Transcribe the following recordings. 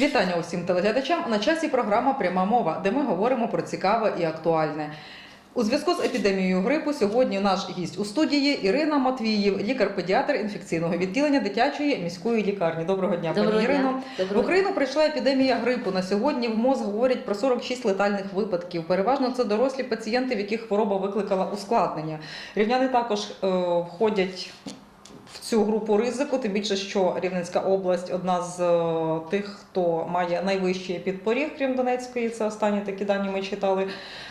Вітання усім телеглядачам. На часі програма Пряма мова, де ми говоримо про цікаве і актуальне. У зв'язку з епідемією грипу сьогодні наш гість у студії Ірина Матвіїв, лікар-педіатр інфекційного відділення дитячої міської лікарні. Доброго дня, Доброго пані. Ірино. В Україну прийшла епідемія грипу. На сьогодні в МОЗ говорять про 46 летальних випадків. Переважно це дорослі пацієнти, в яких хвороба викликала ускладнення. Рівняни також е, входять цю групу ризику, тим більше, що Рівненська область одна з е, тих, хто має найвищий підпоріг, крім Донецької. Це останні такі дані ми читали.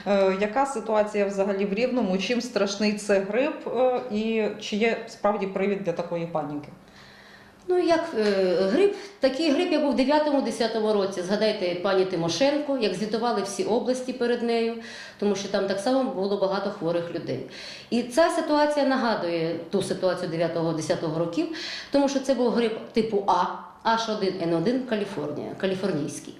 Е, Яка ситуація взагалі в Рівному? Чим страшний це грип, е, і чи є справді привід для такої паніки? Ну як е, грип, такий грип як був в 9-10 році. Згадайте пані Тимошенко, як звітували всі області перед нею, тому що там так само було багато хворих людей. І ця ситуація нагадує ту ситуацію 9-10 років, тому що це був грип типу А, H1N1 Каліфорнія, каліфорнійський.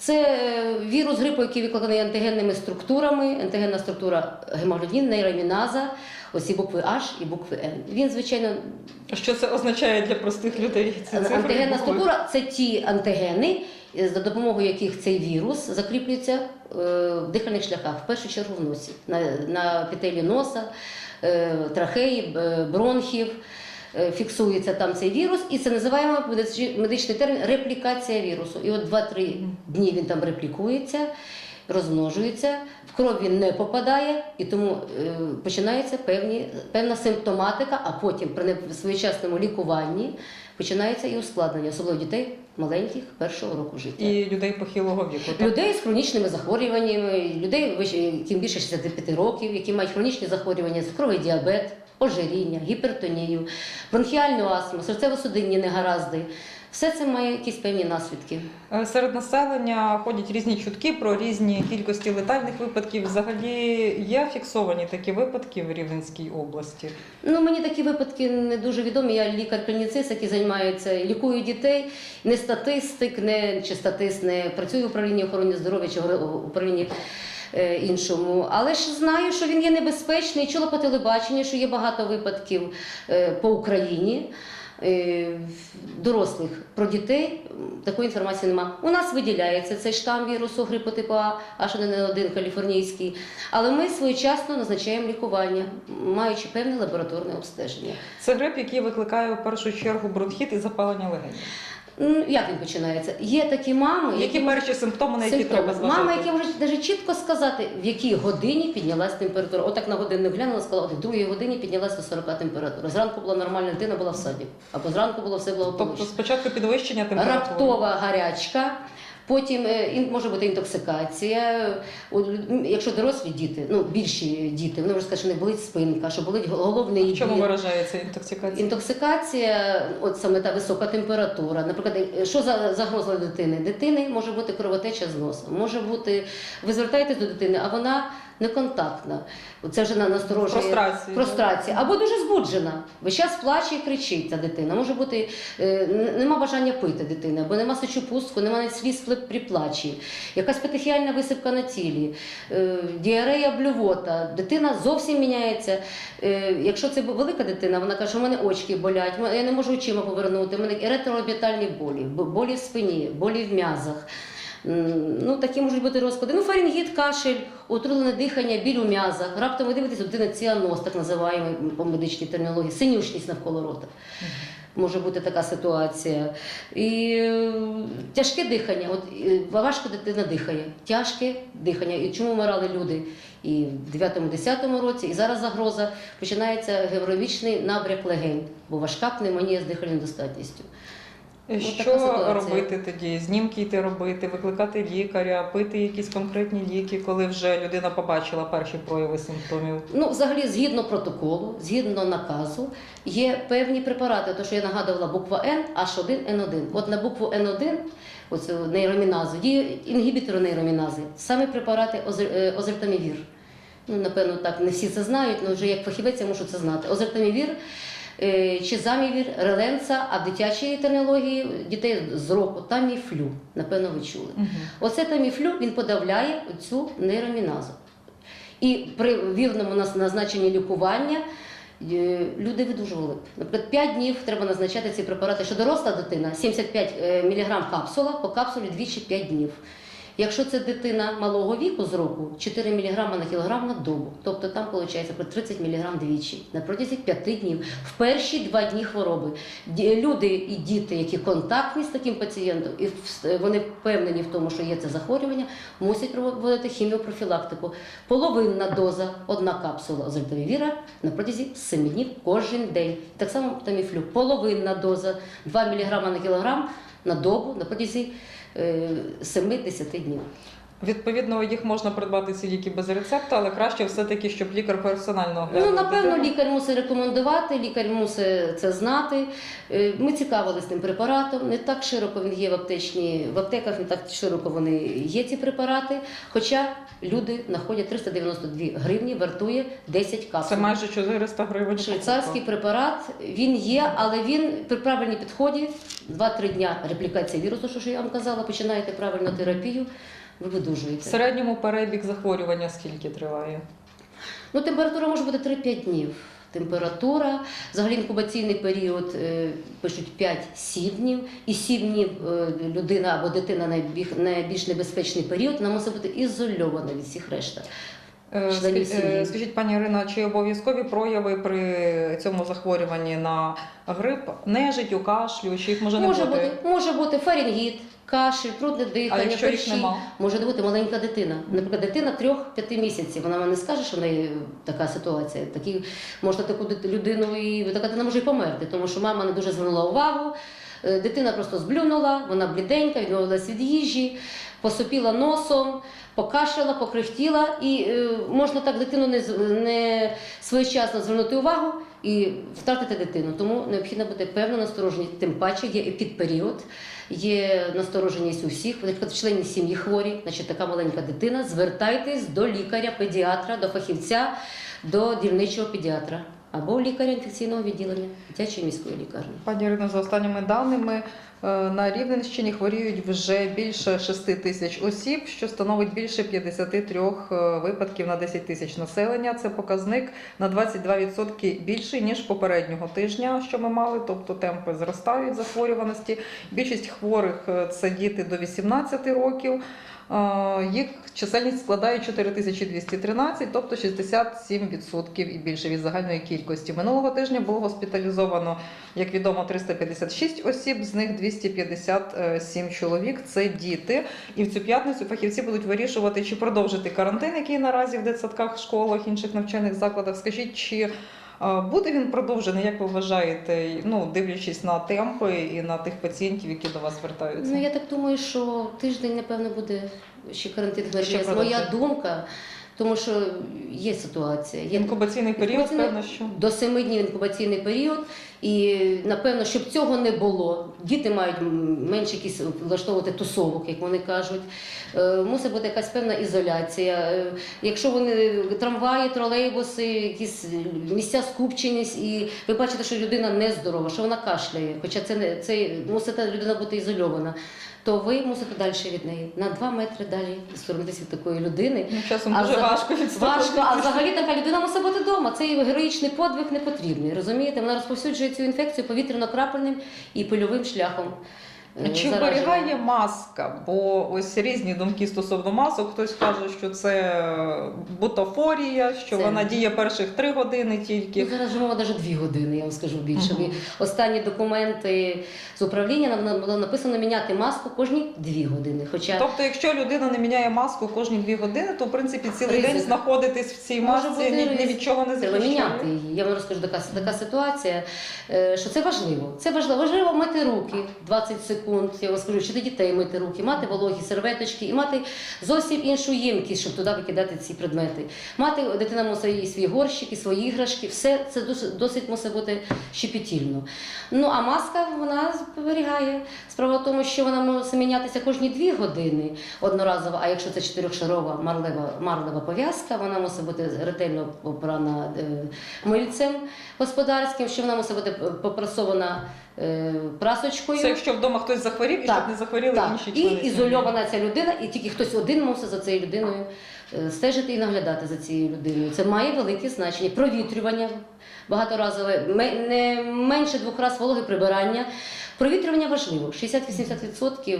Це е, вірус грипу, який викликаний антигенними структурами, антигенна структура гемоглобін, нейроміназа, оці букви H і букви N. Він, звичайно, Що це означає для простих людей? Ці Антигенна структура це ті антигени, е, за допомогою яких цей вірус закріплюється е, в дихальних шляхах, в першу чергу в носі, на, на петелі носа, трахеї, бронхів. Е, Фіксується там цей вірус, і це називаємо медичний термін реплікація вірусу. І от 2-3 дні він там реплікується, розмножується, в кров він не попадає, і тому е, починається певні, певна симптоматика, а потім при не- своєчасному лікуванні починається і ускладнення, особливо дітей маленьких першого року життя. і людей похилого віку. так? Людей з хронічними захворюваннями, людей яким більше 65 років, які мають хронічні захворювання, цукровий діабет, ожиріння, гіпертонію, бронхіальну астму, серцево-судинні негаразди. Все це має якісь певні наслідки. Е, Серед населення ходять різні чутки про різні кількості летальних випадків. Взагалі є фіксовані такі випадки в Рівненській області. Ну, мені такі випадки не дуже відомі. Я лікар-клініцист, який займається лікую дітей, не статистик, не чи статист, не працюю в управлінні охорони здоров'я чи в управлінні іншому. Але ж знаю, що він є небезпечний. Чула по телебаченню, що є багато випадків е, по Україні. е, Дорослих про дітей такої інформації нема. У нас виділяється цей штам вірусу грипу типу А, H1N1 каліфорнійський, але ми своєчасно назначаємо лікування, маючи певне лабораторне обстеження. Це грип, який викликає в першу чергу бронхіт і запалення легенів. М, Як він починається? Є такі мами, Які перші симптоми, на які симптоми. треба зважати? Мама, які можуть навіть чітко сказати, в якій годині піднялась температура. Отак на годинник глянула, сказала, в другій годині піднялась до 40 температура. Зранку була нормальна дитина, була в саді, або зранку було все Тобто благополучно. спочатку підвищення температури. Раптова гарячка. Потім е, може бути інтоксикація. Якщо дорослі діти, ну більші діти, вони розкажуть, що не болить спинка, що болить головний В чому біль. виражається інтоксикація? Інтоксикація, от саме та висока температура. Наприклад, е, що за загроза дитини? Дитини може бути кровотеча з носа, може бути, ви звертаєтесь до дитини, а вона неконтактна. Це вже на насторожує Прострація. прострація. Або дуже збуджена. Весь час плаче і кричить ця дитина. Може бути, е, нема бажання пити дитини, або нема сечопустку, нема навіть сліз при- плачі, якась петехіальна висипка на тілі, е, діарея, блювота. Дитина зовсім міняється. Е, Якщо це велика дитина, вона каже, в мене очки болять, я не можу очима повернути, в мене еретроорбітальні болі, болі в спині, болі в м'язах. Ну, такі можуть бути розклади. Ну, фарінгіт, кашель, отрулене дихання, біль у м'язах. Раптом ви дивитесь, дитини ціаноз, так називаємо по медичній термінології, синюшність навколо рота. Може бути така ситуація. І е, тяжке дихання. От е, важко дитина дихає. Тяжке дихання. І чому вмирали люди? І в 9-10 році, і зараз загроза починається геморагічний набряк легень, бо важка пневмонія з дихальною недостатністю. Ну, Що робити тоді? Знімки йти робити, викликати лікаря, пити якісь конкретні ліки, коли вже людина побачила перші прояви симптомів. Ну, взагалі, згідно протоколу, згідно наказу, є певні препарати. То, що я нагадувала, буква Н, H1N1. От на букву N1, оцю нейроміназу, діє інгібітори нейромінази, саме препарати е, озертамівір. Ну, напевно, так не всі це знають, але вже як фахівець я мушу це знати. Озертамівір е, чи замівір, реленца, а в дитячій термінології дітей з року таміфлю. Напевно, ви чули. Оце таміфлю він подавляє цю нейроміназу. І при вірному назначенні лікування Е, Люди видужували. Наприклад, 5 днів треба назначати ці препарати. Що доросла дитина, 75 мг капсула, по капсулі двічі 5 днів. Якщо це дитина малого віку з року, 4 мг на кілограм на добу. Тобто там виходить про 30 мг двічі на протязі 5 днів. В перші 2 дні хвороби. Люди і діти, які контактні з таким пацієнтом, і в- вони впевнені в тому, що є це захворювання, мусять проводити хіміопрофілактику. Половинна доза, одна капсула озельтовівіра на протязі 7 днів кожен день. Так само таміфлю. Половинна доза, 2 мг на кілограм на добу на протязі е, 7-10 днів. Відповідно, їх можна придбати ці ліки без рецепта, але краще все-таки, щоб лікар персонально Ну, напевно, дитину. лікар мусить рекомендувати, лікар мусить це знати. Е, Ми цікавилися тим препаратом. Не так широко він є в аптечні, в аптеках не так широко вони є ці препарати. Хоча люди знаходять 392 гривні, вартує 10 капсул. Це майже 400 гривень. Швейцарський препарат він є, але він при правильній підході 2-3 дня реплікація вірусу, що я вам казала, починаєте правильну терапію, ви В середньому перебіг захворювання скільки триває? Ну, температура може бути 3-5 днів. Температура, взагалі інкубаційний період е, пишуть 5-7 днів, і 7 днів е, людина або дитина найбільш, небезпечний період, вона мусить бути ізольована від всіх решта. Е. Скажіть, пані Ірина, чи обов'язкові прояви при цьому захворюванні на грип, нежиттю, кашлю, чи їх може не бути? бути, може бути фарінгіт, кашель, трудне дихання, якщо їх перші. нема? Може бути маленька дитина. Наприклад, дитина 3-5 місяців. Вона мені не скаже, що в неї така ситуація. Такі можна таку дит- людину і така дитина може і померти, тому що мама не дуже звернула увагу. Е, Дитина просто зблюнула, вона бліденька, відмовилась від їжі, посопіла носом, покашляла, покрихтіла, і е, можна так дитину не, не своєчасно звернути увагу і втратити дитину. Тому необхідно бути певно насторожені. Тим паче є епідперіод, є настороженість у всіх. Наприклад, членів сім'ї хворі, значить така маленька дитина. Звертайтесь до лікаря, педіатра, до фахівця, до дільничого педіатра або лікаря інфекційного відділення дитячої міської лікарні. Пані Ірино, за останніми даними е, на Рівненщині хворіють вже більше 6 тисяч осіб, що становить більше 53 випадків на 10 тисяч населення. Це показник на 22% більший ніж попереднього тижня, що ми мали. Тобто темпи зростають захворюваності. Більшість хворих е, це діти до 18 років. Е, Їх чисельність складає 4213, тобто 67% і більше від загальної кількості. Минулого тижня було госпіталізовано, як відомо, 356 осіб, з них 257 чоловік. Це діти. І в цю п'ятницю фахівці будуть вирішувати, чи продовжити карантин, який наразі в дитсадках, школах, інших навчальних закладах. Скажіть, чи буде він продовжений, як ви вважаєте, ну дивлячись на темпи і на тих пацієнтів, які до вас звертаються? Ну я так думаю, що тиждень, напевно, буде ще карантин. Ще Моя думка, тому що є ситуація. Є Інкубаційний період, Інкубаційний- певно, що. до 7 днів інкубаційний період, і напевно, щоб цього не було, діти мають менше якісь влаштовувати тусовок, як вони кажуть. Е, Мусить бути якась певна ізоляція. Е, Якщо вони трамваї, тролейбуси, якісь місця скупченість, і ви бачите, що людина нездорова, що вона кашляє, хоча це не це мусить людина бути ізольована. То ви мусите далі від неї на два метри далі соромитися від такої людини. Ну, часом А дуже за- важко відступити. Важко, а взагалі така людина мусить бути вдома. Цей героїчний подвиг не потрібний. Розумієте? Вона розповсюджує цю інфекцію повітряно-крапельним і пильовим шляхом. Е, Чи вберігає маска? Бо ось різні думки стосовно масок. Хтось каже, що це бутафорія, що Це- вона діє перших три години Ну, тільки. зараз вже мова навіть дві години, я вам скажу більше. І Останні документи з управління нам було написано міняти маску кожні дві години. Хоча Тобто, якщо людина не міняє маску кожні дві години, то в принципі цілий Ризик. день знаходитись в цій Може масці бути ні, ні від чого не міняти її. Я вам розкажу така, така ситуація, е, що це важливо. Це важливо. Важливо мити руки 20 секунд. Я вам скажу, чи до дітей мити руки, мати вологі серветочки і мати зовсім іншу ємкість, щоб туди викидати ці предмети. Мати дитина мусить і свій горщик, і свої іграшки. Все це досить, мусить бути щепетільно. Ну а маска вона зберігає. Справа в тому, що вона може мінятися кожні дві години одноразово. А якщо це чотирьохшарова марлева, марлева пов'язка, вона мусить бути ретельно попрана е, мильцем господарським, що вона мусить бути попрасована прасочкою. Це якщо вдома хтось захворів, і Так, щоб не захворіли Так, інші і члени сім'ї. ізольована ця людина, і тільки хтось один мусить за цією людиною е, стежити і наглядати за цією людиною. Це має велике значення. Провітрювання багаторазове, не менше двох разів вологи прибирання. Провітрювання важливо. 60-80%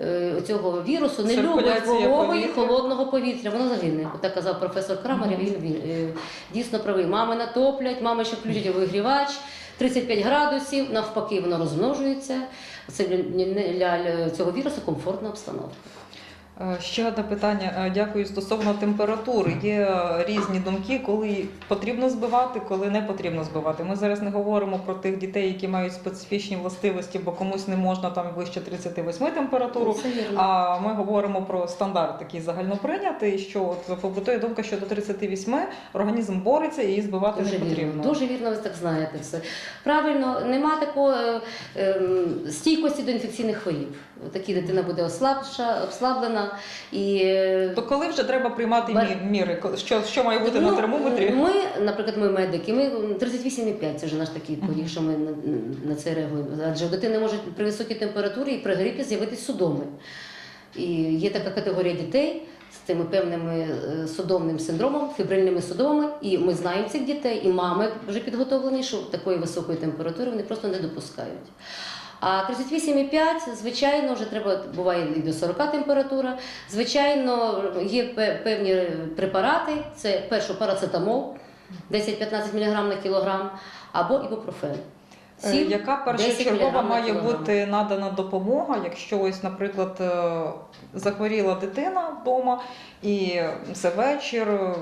е, цього вірусу не любить вологої повітря. холодного повітря. Воно загине. Так казав професор Крамер. Він, він е, дійсно правий. Мами натоплять, мами ще включать вигрівач. 35 градусів, навпаки, воно розмножується. Це для, цього вірусу комфортна обстановка. Е, Ще одне питання. Е, Дякую. Стосовно температури. Є е, різні думки, коли потрібно збивати, коли не потрібно збивати. Ми зараз не говоримо про тих дітей, які мають специфічні властивості, бо комусь не можна там вище 38 температуру. А ми говоримо про стандарт, такий загальноприйнятий, що от побутує думка, що до 38 організм бореться і її збивати Дуже не потрібно. вірно, дуже вірно, ви так знаєте все. Правильно, нема такої е, ем, стійкості до інфекційних хворіб. Такі дитина буде ослабша, обслаблена і е, То коли вже треба приймати Бар- міри? Що, що має бути на Ну, термометрі? Ми, наприклад, ми медики, ми 38,5 це вже наш такий поріг, що ми на, на це реагуємо. Адже у дитини можуть при високій температурі і при грипі з'явитись судоми. І є така категорія дітей з тими певними е, судомним синдромом, фібрильними судомами, і ми знаємо цих дітей, і мами вже підготовлені, що такої високої температури вони просто не допускають. А 38,5, звичайно, вже треба, буває і до 40 температура. Звичайно, є певні препарати, це перше парацетамол, 10-15 мг на кілограм, або ібупрофен. Е, Сім, Яка 10 першочергова має бути надана допомога, якщо ось, наприклад, е, захворіла дитина вдома і це вечір, е,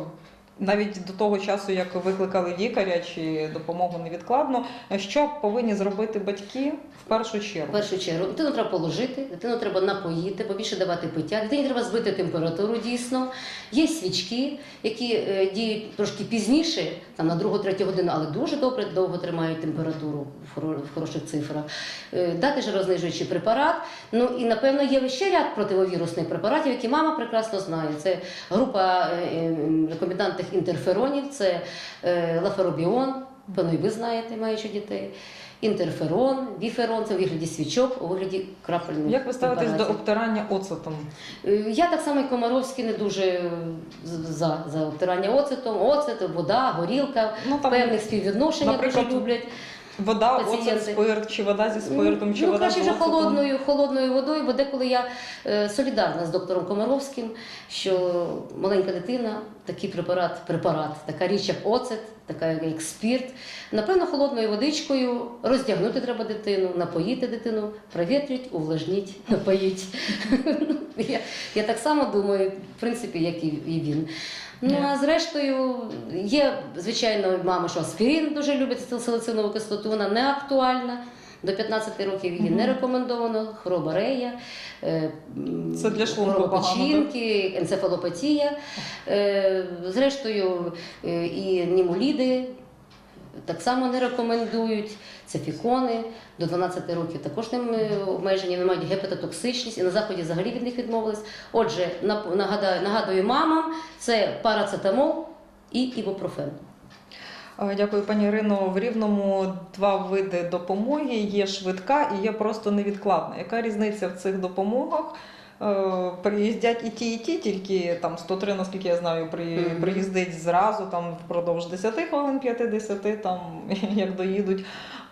навіть до того часу, як викликали лікаря чи допомогу невідкладно, що повинні зробити батьки в першу чергу? В першу чергу дитину треба положити, дитину треба напоїти, побільше давати пиття. Дитині треба збити температуру дійсно. Є свічки, які е, діють трошки пізніше, там на другу, третю годину, але дуже добре довго тримають температуру в, хороших цифрах. Е, дати жарознижуючий препарат. Ну і напевно є ще ряд противовірусних препаратів, які мама прекрасно знає. Це група е, е, інтерферонів, це е, лаферобіон, певно, і ви знаєте, маючи дітей. Інтерферон, біферон це у вигляді свічок, у вигляді крапельних. Як ви ставитесь до обтирання оцетом? Е, Я так само, як Комаровський, не дуже за, за обтирання оцетом, оцет, вода, горілка, Ну там певних співвідношеннях дуже люблять. Вода, оцет, спирт, чи вода зі спиртом, чи ну, вода краще вже холодною, холодною водою, бо деколи я е, солідарна з доктором Комаровським, що маленька дитина, такий препарат, препарат, така річ, як оцет, така як спірт. Напевно, холодною водичкою роздягнути треба дитину, напоїти дитину, провітріть, увлажніть, напоїть. я, я так само думаю, в принципі, як і він. Ну а зрештою, є, звичайно, мама, що аспірин дуже любить салицинову кислоту, вона не актуальна. До 15 років її не рекомендовано, хвороба рея, е, Це для хвороба печінки, енцефалопатія. Е, Зрештою, е, і німоліди так само не рекомендують. Це фікони до 12 років також ним е, обмежені, вони мають гепатотоксичність, і на заході взагалі від них відмовились. Отже, нагадаю, нагадую мамам, це парацетамол і ібупрофен. Е, Дякую, пані Ірино. В рівному два види допомоги: є швидка і є просто невідкладна. Яка різниця в цих допомогах? Е, Приїздять і ті, і ті, тільки там 103, наскільки я знаю, при, приїздить зразу там впродовж 10 хвилин, 50, там як доїдуть.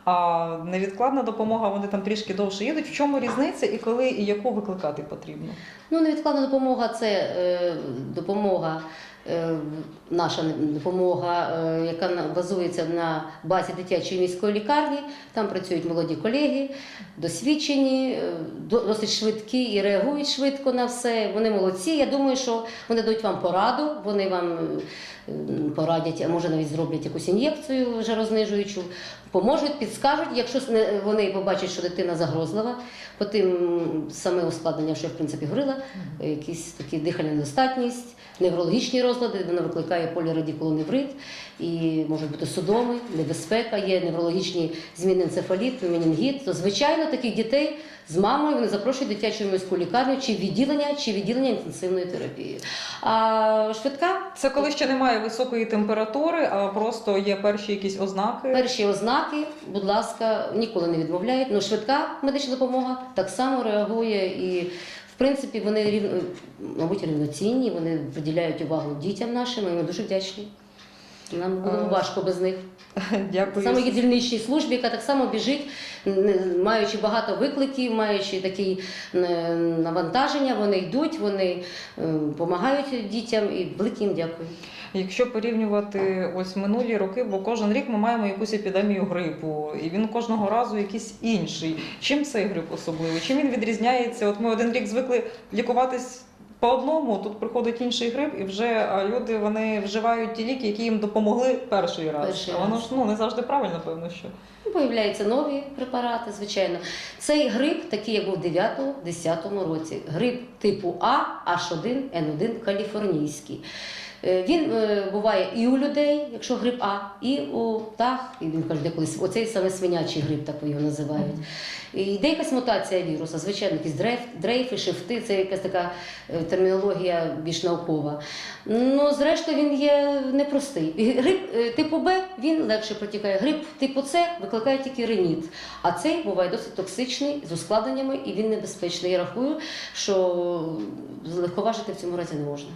А невідкладна допомога, вони там трішки довше їдуть. В чому різниця і коли і яку викликати потрібно? Ну, невідкладна допомога це е, допомога, наша допомога, е, яка базується на базі дитячої міської лікарні. Там працюють молоді колеги, досвідчені, е, досить швидкі і реагують швидко на все. Вони молодці. Я думаю, що вони дають вам пораду, вони вам е, порадять, а може навіть зроблять якусь ін'єкцію жарознижуючу, поможуть, підскажуть, якщо вони побачать, що дитина загрозлива, по тим саме ускладнення, що я в принципі говорила, якісь такі дихальна недостатність, неврологічні розлади, вона викликає полірадикулоневрит, і можуть бути судоми, небезпека, є неврологічні зміни енцефаліт, менінгіт. То звичайно таких дітей з мамою вони запрошують дитячу міську лікарню чи відділення, чи відділення інтенсивної терапії. А швидка Це коли ще немає високої температури, а просто є перші якісь ознаки. Перші ознаки, будь ласка, ніколи не відмовляють. Ну, швидка медична допомога так само реагує і В принципі, вони рівно, мабуть, рівноцінні, вони приділяють увагу дітям нашим, і ми дуже вдячні. Нам було Е, важко без них. Дякую. Саме є дільничній службі, яка так само біжить, маючи багато викликів, маючи такі е, навантаження, вони йдуть, вони допомагають дітям і велике їм дякую. Якщо порівнювати ось минулі роки, бо кожен рік ми маємо якусь епідемію грипу, і він кожного разу якийсь інший. Чим цей грип особливий? Чим він відрізняється? От ми один рік звикли лікуватись по одному, тут приходить інший грип, і вже люди вони вживають ті ліки, які їм допомогли перший раз. Перший а воно раз. ж ну не завжди правильно, певно, що. Ну, Появляються нові препарати, звичайно. Цей грип, такий, як був в 9-10 році, грип типу А, H1N1 каліфорнійський. Е, Він е, буває і у людей, якщо грип А, і у птах, і він каже, деколись оцей саме свинячий грип, так його називають. І йде якась мутація віруса, звичайно, якісь дрейф, дрейфи, шифти, це якась така е, термінологія більш наукова. Ну, зрештою, він є непростий. Грип типу Б він легше протікає. Грип типу С викликає тільки реніт. А цей буває досить токсичний з ускладненнями і він небезпечний. Я рахую, що легковажити в цьому разі не можна.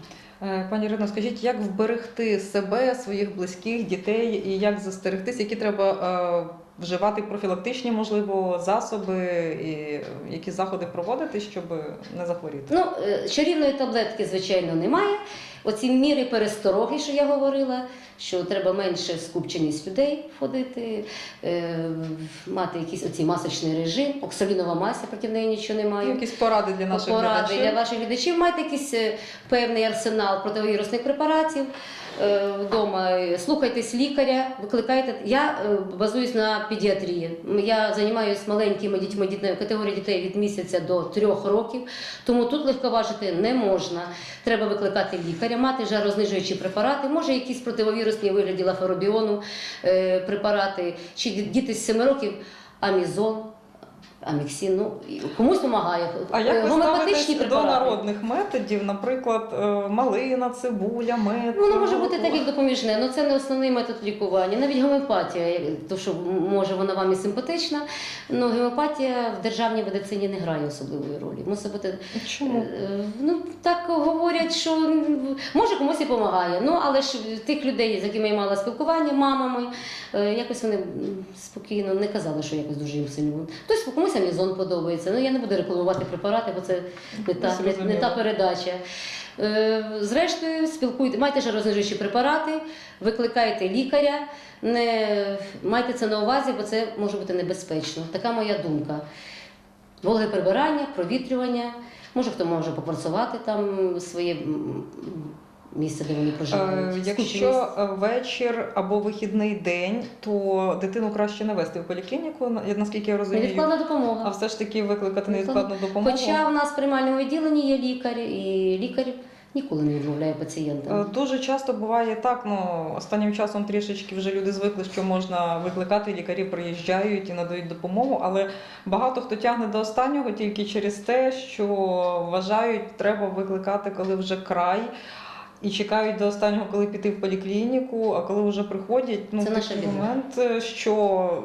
Е, Пані Ірино, скажіть, як вберегти себе, своїх близьких, дітей, і як застерегтись, які треба е, вживати профілактичні, можливо, засоби, і які заходи проводити, щоб не захворіти? Ну, е, чарівної таблетки, звичайно, немає. Оці міри перестороги, що я говорила, що треба менше скупченість людей ходити, е, мати якийсь оцій масочний режим, оксалінова маса, проти неї нічого немає. Якісь поради для наших поради глядачів? для ваших глядачів. Майте якийсь е, певний арсенал противовірусних препаратів вдома. Слухайтесь лікаря, викликайте. Я е, базуюсь на педіатрії. Я займаюся маленькими дітьми дітьми категорії дітей від місяця до трьох років. Тому тут легковажити не можна. Треба викликати лікаря, мати жарознижуючі препарати, може якісь противовірусні вигляді лафаробіону е, препарати, чи діти з 7 років амізон. Аміксін, ну комусь допомагає. А як ви ставитесь до народних методів, наприклад, е, малина, цибуля, мед? Ну, Воно може бути так, як допоміжне, але це не основний метод лікування. Навіть гомеопатія, то що може вона вам і симпатична, але гомеопатія в державній медицині не грає особливої ролі. Мусить бути Чому? Е, Ну так говорять, що може комусь і допомагає. Ну але ж тих людей, з якими я мала спілкування, мамами, е, якось вони спокійно не казали, що якось дуже їм сильно. Хтось комусь амізон подобається. Ну я не буду рекламувати препарати, бо це не та, не, не та передача. Е, Зрештою, спілкуйте, майте жарознижуючі препарати, викликайте лікаря, не майте це на увазі, бо це може бути небезпечно. Така моя думка. Вологе прибирання, провітрювання. Може, хто може попрацювати там своє місце, де вони Е, проживають. Якщо е, вечір або вихідний день, то дитину краще не вести в поліклініку, наскільки я розумію. невідкладна допомога. А все ж таки викликати невідкладну допомогу. Хоча в нас в приймальному відділенні є лікар, і лікар ніколи не відмовляє Е, пацієнтам. Дуже часто буває так, ну останнім часом трішечки вже люди звикли, що можна викликати, лікарі приїжджають і надають допомогу, але багато хто тягне до останнього тільки через те, що вважають, треба викликати, коли вже край. І чекають до останнього, коли піти в поліклініку, а коли вже приходять, ну Це наша такий біда. момент, е, що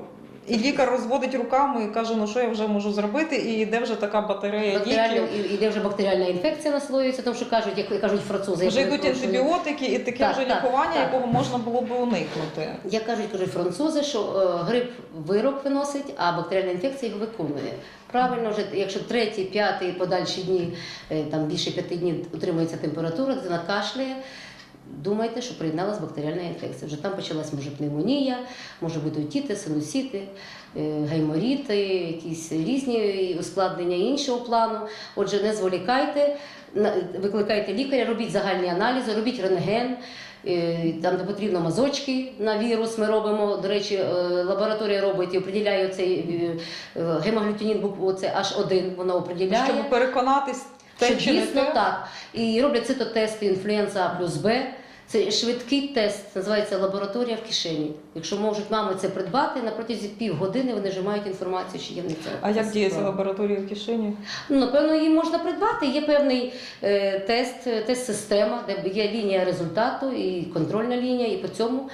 і лікар розводить руками і каже, ну що я вже можу зробити, і йде вже така батарея Бактеріальна, ліків. і- іде вже бактеріальна інфекція наслоюється, тому що кажуть, як кажуть французи. Вже йдуть перепрошую. антибіотики, і таке Так, вже так, лікування, так. якого можна було би уникнути. Як кажуть, кажуть французи, що е, грип вирок виносить, а бактеріальна інфекція його виконує. Правильно, вже якщо третій, п'ятий подальші дні, е, там більше п'яти днів утримується температура, дитина кашляє. Думайте, що приєдналась бактеріальна інфекція. Вже там почалась може пневмонія, може бути отіти, синусіти, е, гайморіти, якісь різні ускладнення іншого плану. Отже, не зволікайте, викликайте лікаря, робіть загальні аналізи, робіть рентген. Е, Там, де потрібно мазочки на вірус, ми робимо. До речі, е, лабораторія робить і определяє цей гемоглютинін, оце H1, воно определяє. Щоб переконатись, те Що чи не дійсно те. так. І роблять цитотести інфлюенса А плюс Б. Це швидкий тест, називається лабораторія в кишені. Якщо можуть мами це придбати, на протязі півгодини вони вже мають інформацію, чи є в них це. А як це діє ця лабораторія в кишені? Ну, напевно, її можна придбати. Є певний е, тест, тест-система, де є лінія результату і контрольна лінія, і по цьому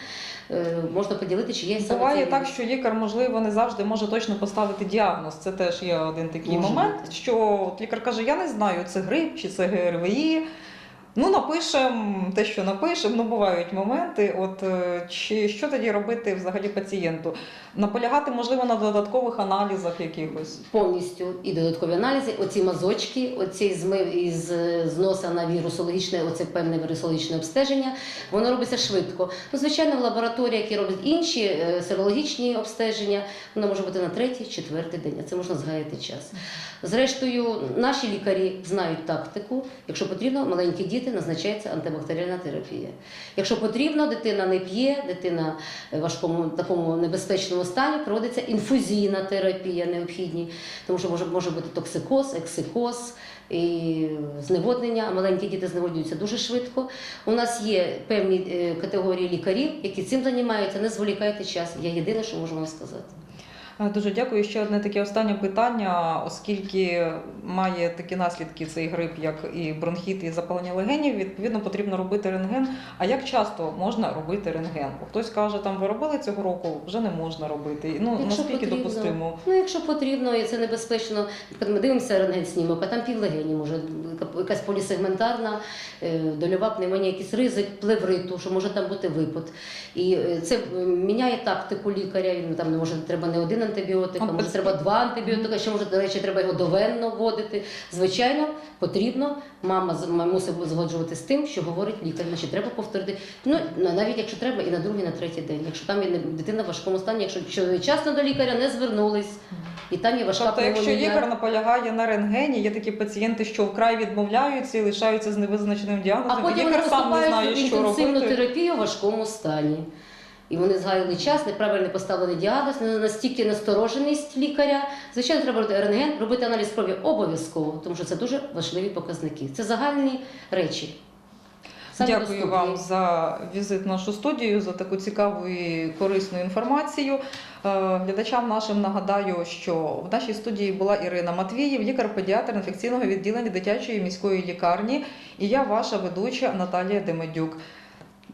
е, можна поділити, чи є саме Буває так, що лікар, можливо, не завжди може точно поставити діагноз. Це теж є один такий Може момент, що от лікар каже: я не знаю, це грип чи це ГРВІ. Ну, напишемо те, що напишемо. Ну, бувають моменти. От е, чи що тоді робити взагалі пацієнту? Наполягати, можливо, на додаткових аналізах якихось. повністю і додаткові аналізи. Оці мазочки, оцей змив із е, з носа на вірусологічне, оце певне вірусологічне обстеження, воно робиться швидко. Ну, звичайно, в лабораторії, які роблять інші е, серологічні обстеження, воно може бути на третій, четвертий день. а Це можна згаяти час. Зрештою, наші лікарі знають тактику. Якщо потрібно, маленькі діти назначається антибактеріальна терапія. Якщо потрібно, дитина не п'є, дитина в важкому такому небезпечному стані, проводиться інфузійна терапія необхідні, тому що може, може бути токсикоз, ексикоз. І зневоднення, а маленькі діти зневоднюються дуже швидко. У нас є певні е, категорії лікарів, які цим займаються. Не зволікайте час. Я єдине, що можу вам сказати. Дуже дякую. Ще одне таке останнє питання, оскільки має такі наслідки цей грип, як і бронхіт, і запалення легенів, відповідно потрібно робити рентген. А як часто можна робити рентген? Хтось каже, там ви робили цього року, вже не можна робити. Ну Якщо наскільки потрібно. допустимо? Ну, якщо потрібно, і це небезпечно, ми дивимося рентген снімок, а там півлегені, може, якась полісегментарна, е, дольова пневмонія, якийсь ризик плевриту, що може там бути випад. І е, це міняє тактику лікаря. Він там не може треба не один антибіотик, а може треба два антибіотика, ще може, до речі, треба його довенно вводити. Звичайно, потрібно. Мама мусить згоджувати з тим, що говорить лікар. Значить, треба повторити. Ну навіть якщо треба, і на другий, і на третій день. Якщо там є дитина в важкому стані, якщо вчасно до лікаря не звернулись, і там є важка Тобто, якщо лікар наполягає на рентгені, є такі пацієнти, що вкрай відмовляються і лишаються з невизначеним діагнозом. і потім вони лікар сам не знає, що інтенсивну терапію в важкому стані. І вони згаяли час, неправильно поставлений діагноз, настільки настороженість лікаря. Звичайно, треба робити рентген, робити аналіз крові обов'язково, тому що це дуже важливі показники. Це загальні речі. Самі Дякую доступні. вам за візит в нашу студію, за таку цікаву і корисну інформацію. Е, Глядачам нашим нагадаю, що в нашій студії була Ірина Матвіїв, лікар-педіатр інфекційного відділення дитячої міської лікарні, і я, ваша ведуча Наталія Демедюк.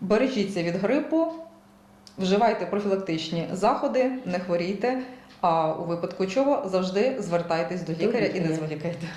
Бережіться від грипу, вживайте профілактичні заходи, не хворійте. А у випадку чого завжди звертайтесь до лікаря і не зволікайте.